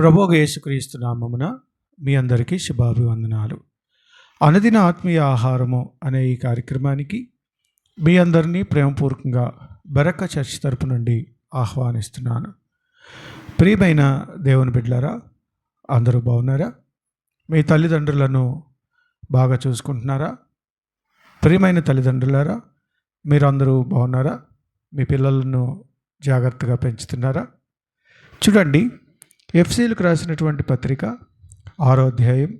ప్రభోగ యేసుక్రీస్తు నామమున మీ అందరికీ శుభాభివందనాలు. అనదిన ఆత్మీయ ఆహారము అనే ఈ కార్యక్రమానికి మీ అందరినీ ప్రేమపూర్వకంగా బెరక్క చర్చ్ తరపు నుండి ఆహ్వానిస్తున్నాను. ప్రియమైన దేవుని బిడ్డలారా అందరూ బాగున్నారా? మీ తల్లిదండ్రులను బాగా చూసుకుంటున్నారా? ప్రియమైన తల్లిదండ్రులారా మీరందరూ బాగున్నారా? మీ పిల్లలను జాగ్రత్తగా పెంచుతున్నారా? చూడండి ఎఫ్సీలకు రాసినటువంటి పత్రిక ఆరో అధ్యాయం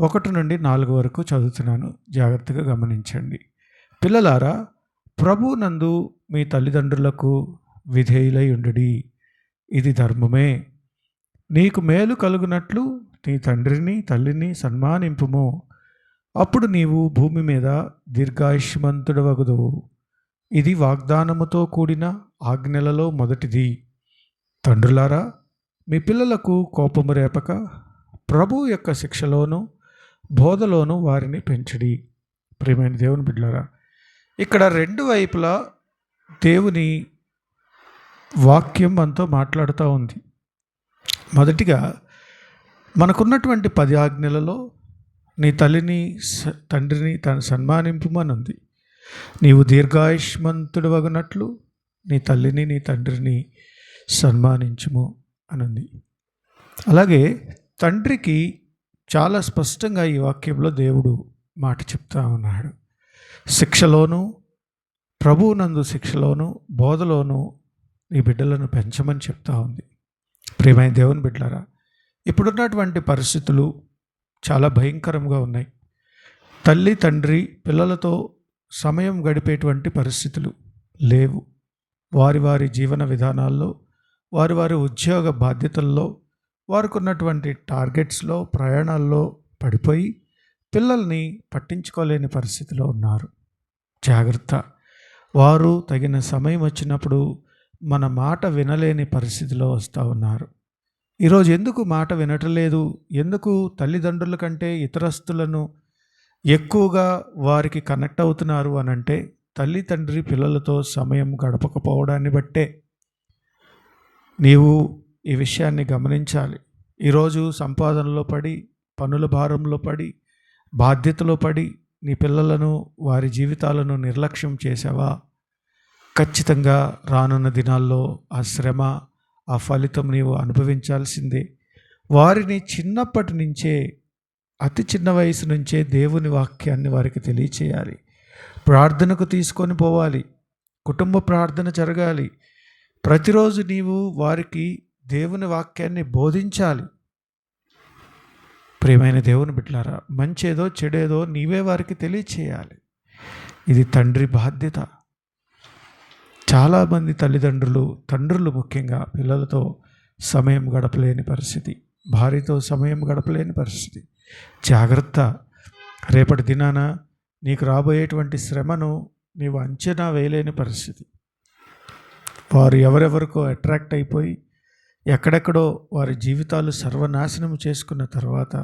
ఒకటి నుండి నాలుగు వరకు చదువుతున్నాను. జాగ్రత్తగా గమనించండి. పిల్లలారా ప్రభు నందు మీ తల్లిదండ్రులకు విధేయులై ఉండుడి. ఇది ధర్మమే. నీకు మేలు కలుగునట్లు నీ తండ్రిని తల్లిని సన్మానింపుము. అప్పుడు నీవు భూమి మీద దీర్ఘాయుష్మంతుడవగదు. ఇది వాగ్దానముతో కూడిన ఆజ్ఞలలో మొదటిది. తండ్రులారా మీ పిల్లలకు కోపము రేపక ప్రభు యొక్క శిక్షలోను బోధలోను వారిని పెంచడి. ప్రియమైన దేవుని బిడ్డలారా ఇక్కడ రెండు వైపులా దేవుని వాక్యం మనతో మాట్లాడుతూ ఉంది. మొదటిగా మనకున్నటువంటి పది ఆజ్ఞలలో నీ తల్లిని తండ్రిని తన సన్మానింపుమని ఉంది నీవు దీర్ఘాయుష్మంతుడు వగనట్లు నీ తల్లిని నీ తండ్రిని సన్మానించుము. అనుంది. అలాగే తండ్రికి చాలా స్పష్టంగా ఈ వాక్యంలో దేవుడు మాట చెప్తా ఉన్నాడు. శిక్షలోను ప్రభువునందు శిక్షలోను బోధలోను నీ బిడ్డలను పెంచమని చెప్తా ఉంది. ప్రియమైన దేవుని బిడ్డలారా ఇప్పుడున్నటువంటి పరిస్థితులు చాలా భయంకరంగా ఉన్నాయి. తల్లి తండ్రి పిల్లలతో సమయం గడిపేటువంటి పరిస్థితులు లేవు. వారి వారి జీవన విధానాల్లో వారి వారి ఉద్యోగ బాధ్యతల్లో వారికున్నటువంటి టార్గెట్స్లో ప్రయాణాల్లో పడిపోయి పిల్లల్ని పట్టించుకోలేని పరిస్థితిలో ఉన్నారు. జాగ్రత్త. వారు తగిన సమయం వచ్చినప్పుడు మన మాట వినలేని పరిస్థితిలో వస్తూ ఉన్నారు. ఈరోజు ఎందుకు మాట వినటలేదు ఎందుకు తల్లిదండ్రుల కంటే ఇతరస్తులను ఎక్కువగా వారికి కనెక్ట్ అవుతున్నారు అనంటే తల్లి తండ్రి పిల్లలతో సమయం గడపకపోవడాన్ని బట్టే నీవు ఈ విషయాన్ని గమనించాలి. ఈరోజు సంపాదనలో పడి పనుల భారంలో పడి బాధ్యతలో పడి నీ పిల్లలను వారి జీవితాలను నిర్లక్ష్యం చేసావా? ఖచ్చితంగా రానున్న దినాల్లో ఆ శ్రమ ఆ ఫలితం నీవు అనుభవించాల్సిందే. వారిని చిన్నప్పటి నుంచే అతి చిన్న వయసు నుంచే దేవుని వాక్యాన్ని వారికి తెలియచేయాలి. ప్రార్థనకు తీసుకొని పోవాలి. కుటుంబ ప్రార్థన జరగాలి. ప్రతిరోజు నీవు వారికి దేవుని వాక్యాన్ని బోధించాలి. ప్రియమైన దేవుని బిడ్డలారా మంచేదో చెడేదో నీవే వారికి తెలియచేయాలి. ఇది తండ్రి బాధ్యత. చాలామంది తల్లిదండ్రులు తండ్రులు ముఖ్యంగా పిల్లలతో సమయం గడపలేని పరిస్థితి భార్యతో సమయం గడపలేని పరిస్థితి. జాగ్రత్త. రేపటి దినాన నీకు రాబోయేటువంటి శ్రమను నీవు అంచనా వేయలేని పరిస్థితి. వారు ఎవరెవరికో అట్రాక్ట్ అయిపోయి ఎక్కడెక్కడో వారి జీవితాలు సర్వనాశనం చేసుకున్న తర్వాత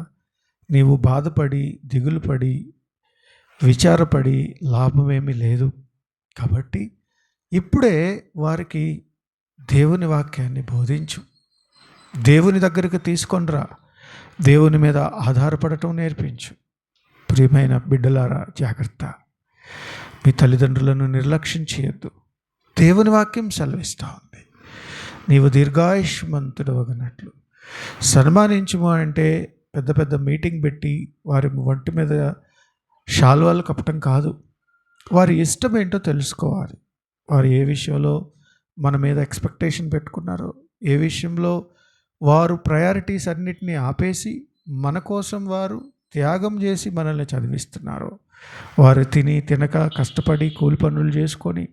నీవు బాధపడి దిగులు పడి విచారపడి లాభమేమీ లేదు. కాబట్టి ఇప్పుడే వారికి దేవుని వాక్యాన్ని బోధించు. దేవుని దగ్గరికి తీసుకొనిరా దేవుని మీద ఆధారపడటం నేర్పించు. ప్రియమైన బిడ్డలారా జాగ్రత్త. మీ తల్లిదండ్రులను నిర్లక్ష్యం చేయొద్దు. దేవుని వాక్యం సెలవిస్తూ ఉంది. నీవు దీర్ఘాయుష్మంతుడు అగినట్లు సన్మానించుము అంటే పెద్ద పెద్ద మీటింగ్ పెట్టి వారి ఒంటి మీద శాల్వాలు కప్పటం కాదు. వారి ఇష్టం ఏంటో తెలుసుకోవాలి. వారు ఏ విషయంలో మన మీద ఎక్స్పెక్టేషన్ పెట్టుకున్నారో ఏ విషయంలో వారు ప్రయారిటీస్ అన్నిటినీ ఆపేసి మన కోసం వారు త్యాగం చేసి మనల్ని చదివిస్తున్నారు వారు తిని తినక కష్టపడి కూలి పనులు చేసుకొని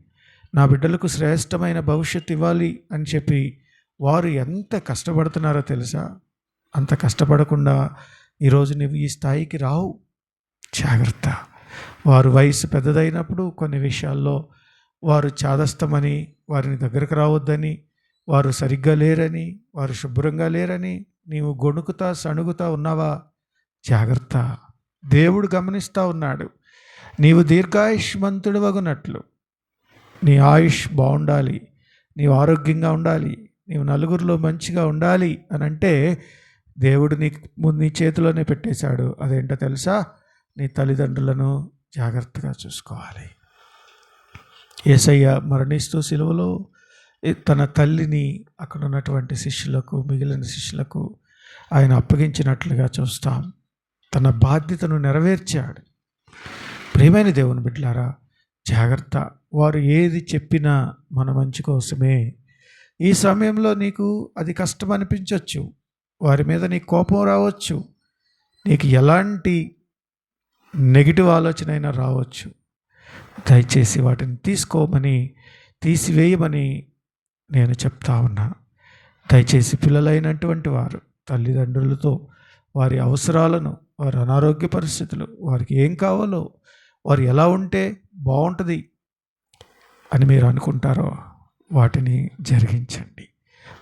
నా బిడ్డలకు శ్రేష్టమైన భవిష్యత్తు ఇవ్వాలి అని చెప్పి వారు ఎంత కష్టపడుతున్నారో తెలుసా? అంత కష్టపడకుండా ఈరోజు నువ్వు ఈ స్థాయికి రావు. జాగ్రత్త. వారు వయసు పెద్దదైనప్పుడు కొన్ని విషయాల్లో వారు చాదస్తమని వారిని దగ్గరకు రావద్దని వారు సరిగ్గా లేరని వారు శుభ్రంగా లేరని నీవు గొణుకుతా సణుగుతా ఉన్నావా? జాగ్రత్త. దేవుడు గమనిస్తూ ఉన్నాడు. నీవు దీర్ఘాయుష్మంతుడు వగునట్లు. నీ ఆయుష్ బాగుండాలి నీవు ఆరోగ్యంగా ఉండాలి నీవు నలుగురిలో మంచిగా ఉండాలి అని అంటే దేవుడు నీ ముందు నీ చేతిలోనే పెట్టేశాడు. అదేంటో తెలుసా? నీ తల్లిదండ్రులను జాగ్రత్తగా చూసుకోవాలి. ఏసయ్య మరణిస్తూ సిలువలో తన తల్లిని అక్కడ ఉన్నటువంటి శిష్యులకు మిగిలిన శిష్యులకు ఆయన అప్పగించినట్లుగా చూస్తాం. తన బాధ్యతను నెరవేర్చాడు. ప్రియమైన దేవుని బిడ్డలారా జాగ్రత్త. వారు ఏది చెప్పినా మన మంచి కోసమే. ఈ సమయంలో నీకు అది కష్టం అనిపించవచ్చు వారి మీద నీ కోపం రావచ్చు. నీకు ఎలాంటి నెగిటివ్ ఆలోచన అయినా రావచ్చు. దయచేసి వాటిని తీసుకోమని తీసివేయమని నేను చెప్తా ఉన్నా. దయచేసి పిల్లలైనటువంటి వారు తల్లిదండ్రులతో వారి అవసరాలను వారి అనారోగ్య పరిస్థితులు వారికి ఏం కావాలో వారు ఎలా ఉంటే బాగుంటుంది అని మీరు అనుకుంటారో వాటిని జరిగించండి.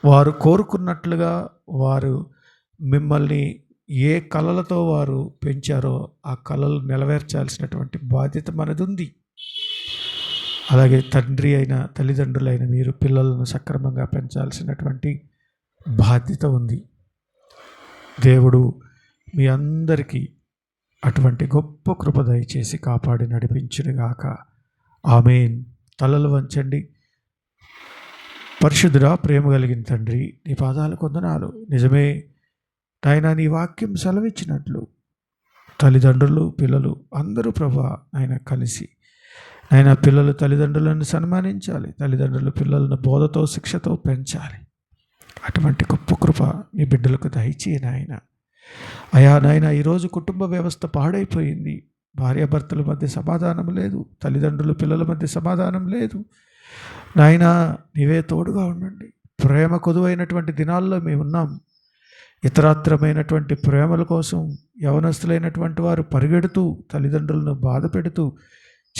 వారు కోరుకున్నట్లుగా వారు మిమ్మల్ని ఏ కళలతో వారు పెంచారో ఆ కళలు నెరవేర్చాల్సినటువంటి బాధ్యత మనది ఉంది అలాగే తండ్రి అయిన తల్లిదండ్రులైన మీరు పిల్లలను సక్రమంగా పెంచాల్సినటువంటి బాధ్యత ఉంది. దేవుడు మీ అందరికీ అటువంటి గొప్ప కృప దయచేసి కాపాడి నడిపించునుగాక. ఆమెన్. తలలు వంచండి. పరిశుద్ధుడా ప్రేమ కలిగిన తండ్రి నీ పాదాలు కొందనాలు నిజమే నాయన నీ వాక్యం సెలవిచ్చినట్లు. తల్లిదండ్రులు పిల్లలు అందరూ ప్రభా ఆయన కలిసి. ఆయన పిల్లలు తల్లిదండ్రులను సన్మానించాలి. తల్లిదండ్రులు పిల్లలను బోధతో శిక్షతో పెంచాలి. అటువంటి గొప్ప కృప నీ బిడ్డలకు దయచేయను ఆయన అయా నాయన ఈరోజు కుటుంబ వ్యవస్థ పాడైపోయింది. భార్యాభర్తల మధ్య సమాధానం లేదు. తల్లిదండ్రులు పిల్లల మధ్య సమాధానం లేదు. నాయన నీవే తోడుగా ఉండండి. ప్రేమ కొదువైనటువంటి దినాల్లో మేము ఉన్నాం ఇతరాత్రమైనటువంటి ప్రేమల కోసం యవనస్తులైనటువంటి వారు పరిగెడుతూ తల్లిదండ్రులను బాధ పెడుతూ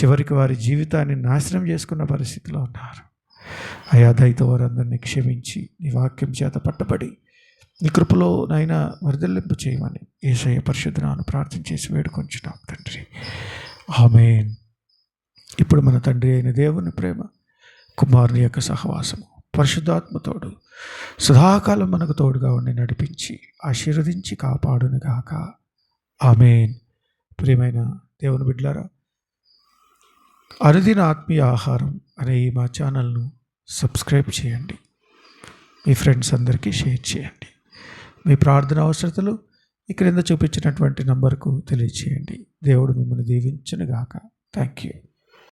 చివరికి వారి జీవితాన్ని నాశనం చేసుకున్న పరిస్థితిలో ఉన్నారు. అయా దయతో వారందరినీ క్షమించి నీ వాక్యం చేత పట్టబడి నీ కృపలో నాయన వరదల్లింపు చేయమని ఏసయ్య పరిశుద్ధనాను ప్రార్థన చేసి వేడుకొంచున్నాం తండ్రి. ఆమె ఇప్పుడు మన తండ్రి అయిన దేవుని ప్రేమ కుమారుని యొక్క సహవాసము పరిశుద్ధాత్మతోడు సదాకాలం మనకు తోడుగా ఉండి నడిపించి ఆశీర్వదించి కాపాడునుగాక ఆమెన్. ప్రియమైన దేవుని బిడ్డలారా అరుదిన ఆత్మీయ ఆహారం అనే ఈ మా ఛానల్ను సబ్స్క్రైబ్ చేయండి. మీ ఫ్రెండ్స్ అందరికీ షేర్ చేయండి. మీ ప్రార్థన అవసరతలు ఈ క్రింద చూపించినటువంటి నంబర్కు తెలియచేయండి. దేవుడు మిమ్మల్ని దీవించనుగాక. Thank you